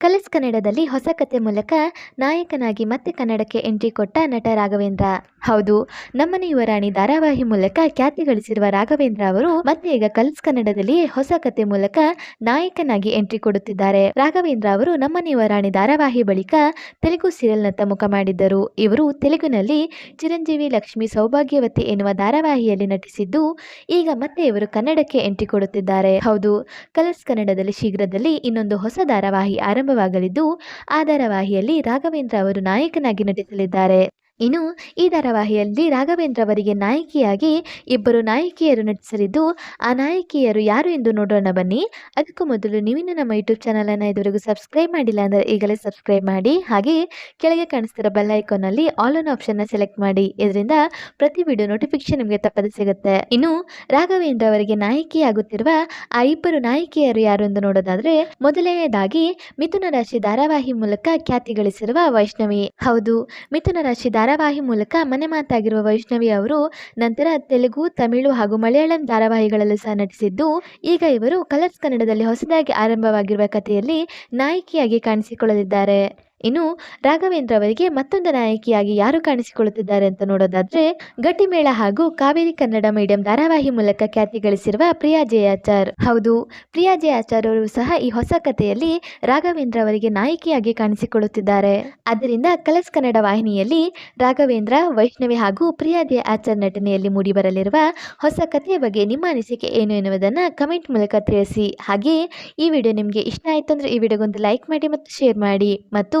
Colours ಕನ್ನಡದಲ್ಲಿ ಹೊಸ ಕತೆ ಮೂಲಕ ನಾಯಕನಾಗಿ ಮತ್ತೆ ಕನ್ನಡಕ್ಕೆ ಎಂಟ್ರಿ ಕೊಟ್ಟ ನಟ ರಾಘವೇಂದ್ರ. ಹೌದು. ನಮ್ಮನೆ ಯುವರಾಣಿ ಧಾರಾವಾಹಿ ಮೂಲಕ ಖ್ಯಾತಿ ಗಳಿಸಿರುವ ರಾಘವೇಂದ್ರ ಅವರು ಮತ್ತೆ ಈಗ ಕಲ್ಸ್ ಕನ್ನಡದಲ್ಲಿ ಹೊಸ ಕತೆ ಮೂಲಕ ನಾಯಕನಾಗಿ ಎಂಟ್ರಿ ಕೊಡುತ್ತಿದ್ದಾರೆ. ರಾಘವೇಂದ್ರ ಅವರು ನಮ್ಮನೆ ಯುವರಾಣಿ ಧಾರಾವಾಹಿ ಬಳಿಕ ತೆಲುಗು ಸೀರಿಯಲ್ನತ್ತ ಮುಖ ಮಾಡಿದ್ದರು. ಇವರು ತೆಲುಗಿನಲ್ಲಿ ಚಿರಂಜೀವಿ ಲಕ್ಷ್ಮಿ ಸೌಭಾಗ್ಯವತಿ ಎನ್ನುವ ಧಾರಾವಾಹಿಯಲ್ಲಿ ನಟಿಸಿದ್ದು, ಈಗ ಮತ್ತೆ ಇವರು ಕನ್ನಡಕ್ಕೆ ಎಂಟ್ರಿ ಕೊಡುತ್ತಿದ್ದಾರೆ. ಹೌದು ಕಲರ್ಸ್ ಕನ್ನಡದಲ್ಲಿ ಶೀಘ್ರದಲ್ಲಿ ಇನ್ನೊಂದು ಹೊಸ ಧಾರಾವಾಹಿ ಆರಂಭವಾಗಲಿದ್ದು, ಆ ಧಾರಾವಾಹಿಯಲ್ಲಿ ರಾಘವೇಂದ್ರ ಅವರು ನಾಯಕನಾಗಿ ನಟಿಸಲಿದ್ದಾರೆ. ಇನ್ನು ಈ ಧಾರಾವಾಹಿಯಲ್ಲಿ ರಾಘವೇಂದ್ರ ಅವರಿಗೆ ನಾಯಕಿಯಾಗಿ ಇಬ್ಬರು ನಾಯಕಿಯರು ನಟಿಸಲಿದ್ದು, ಆ ನಾಯಕಿಯರು ಯಾರು ಎಂದು ನೋಡೋಣ ಬನ್ನಿ. ಅದಕ್ಕೂ ಮೊದಲು ನೀವಿನ್ನು ನಮ್ಮ ಯೂಟ್ಯೂಬ್ ಚಾನಲನ್ನು ಇದುವರೆಗೂ ಸಬ್ಸ್ಕ್ರೈಬ್ ಮಾಡಿಲ್ಲ ಅಂದರೆ ಈಗಲೇ ಸಬ್ಸ್ಕ್ರೈಬ್ ಮಾಡಿ. ಹಾಗೆ ಕೆಳಗೆ ಕಾಣಿಸ್ತಿರೋ ಬೆಲ್ ಐಕಾನಲ್ಲಿ ಆಲ್ ಆನ್ ಆಪ್ಷನ್ನ ಸೆಲೆಕ್ಟ್ ಮಾಡಿ. ಇದರಿಂದ ಪ್ರತಿ ವಿಡಿಯೋ ನೋಟಿಫಿಕೇಶನ್ ನಿಮಗೆ ತಪ್ಪದೆ ಸಿಗುತ್ತೆ. ಇನ್ನು ರಾಘವೇಂದ್ರ ಅವರಿಗೆ ನಾಯಕಿಯಾಗುತ್ತಿರುವ ಆ ಇಬ್ಬರು ನಾಯಕಿಯರು ಯಾರು ಎಂದು ನೋಡೋದಾದ್ರೆ ಮೊದಲನೆಯದಾಗಿ ಮಿಥುನ ರಾಶಿ ಧಾರಾವಾಹಿ ಮೂಲಕ ಖ್ಯಾತಿ ಗಳಿಸಿರುವ ವೈಷ್ಣವಿ. ಹೌದು, ಮಿಥುನ ರಾಶಿ ಧಾರಾವಾಹಿ ಮೂಲಕ ಮನೆ ಮಾತಾಗಿರುವ ವೈಷ್ಣವಿ ಅವರು ನಂತರ ತೆಲುಗು, ತಮಿಳು ಹಾಗೂ ಮಲಯಾಳಂ ಧಾರಾವಾಹಿಗಳಲ್ಲೂ ಸಹ ನಟಿಸಿದ್ದು, ಈಗ ಇವರು ಕಲರ್ಸ್ ಕನ್ನಡದಲ್ಲಿ ಹೊಸದಾಗಿ ಆರಂಭವಾಗಿರುವ ಕಥೆಯಲ್ಲಿ ನಾಯಕಿಯಾಗಿ ಕಾಣಿಸಿಕೊಳ್ಳಲಿದ್ದಾರೆ. ಇನ್ನು ರಾಘವೇಂದ್ರ ಅವರಿಗೆ ಮತ್ತೊಂದು ನಾಯಕಿಯಾಗಿ ಯಾರು ಕಾಣಿಸಿಕೊಳ್ಳುತ್ತಿದ್ದಾರೆ ಅಂತ ನೋಡೋದಾದ್ರೆ ಗಟ್ಟಿಮೇಳ ಹಾಗೂ ಕಾವೇರಿ ಕನ್ನಡ ಮೀಡಿಯಂ ಧಾರಾವಾಹಿ ಮೂಲಕ ಖ್ಯಾತಿ ಗಳಿಸಿರುವ ಪ್ರಿಯಾ ಜಯಾಚಾರ್. ಹೌದು, ಪ್ರಿಯಾ ಜಯಾಚಾರ್ ಅವರು ಸಹ ಈ ಹೊಸ ಕಥೆಯಲ್ಲಿ ರಾಘವೇಂದ್ರ ಅವರಿಗೆ ನಾಯಕಿಯಾಗಿ ಕಾಣಿಸಿಕೊಳ್ಳುತ್ತಿದ್ದಾರೆ. ಆದ್ದರಿಂದ ಕಲರ್ಸ್ ಕನ್ನಡ ವಾಹಿನಿಯಲ್ಲಿ ರಾಘವೇಂದ್ರ, ವೈಷ್ಣವಿ ಹಾಗೂ ಪ್ರಿಯಾ ಜಯಾಚಾರ್ ನಟನೆಯಲ್ಲಿ ಮೂಡಿಬರಲಿರುವ ಹೊಸ ಕಥೆಯ ಬಗ್ಗೆ ನಿಮ್ಮ ಅನಿಸಿಕೆ ಏನು ಎನ್ನುವುದನ್ನು ಕಮೆಂಟ್ ಮೂಲಕ ತಿಳಿಸಿ. ಹಾಗೆ ಈ ವಿಡಿಯೋ ನಿಮಗೆ ಇಷ್ಟ ಆಯಿತು ಅಂದರೆ ಈ ವಿಡಿಯೋಗೊಂದು ಲೈಕ್ ಮಾಡಿ ಮತ್ತು ಶೇರ್ ಮಾಡಿ. ಮತ್ತು